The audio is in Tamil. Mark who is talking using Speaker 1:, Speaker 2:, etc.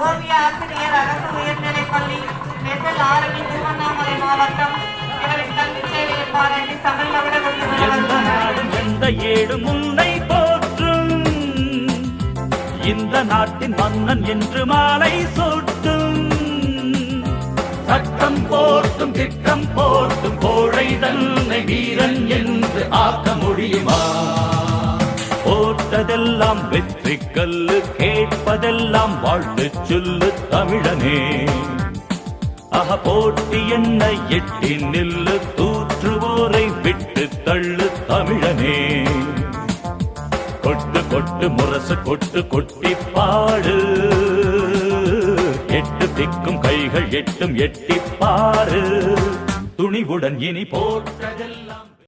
Speaker 1: ஓவிய ஆசிரியர் அரசு உயர்நிலைப் பள்ளி மெசல் ஆரணி திருவண்ணாமலை மாவட்டம். இவரின் கல்வி சேவையை பாராட்டி
Speaker 2: தமிழ் நகர ஏடு முன்னை போற்றும்? இந்த நாட்டின் மன்னன் என்று மாலை சூட்டும். சட்டம் போர்த்தும் திட்டம் போர்த்தும் கோழைதல் போட்டதெல்லாம் வெற்றி கல்லு கேட்பதெல்லாம் வாழ்த்து சொல்லு தமிழனே. அக போட்டி என்ன எட்டி நில்லு தூற்றுவோரை விட்டு தள்ளு தமிழனே. கொட்டு கொட்டு முரசு கொட்டு கொட்டி பாடு. எட்டு திக்கும் கைகள் எட்டும் எட்டி பாரு துணிவுடன் இனி போட்டதெல்லாம்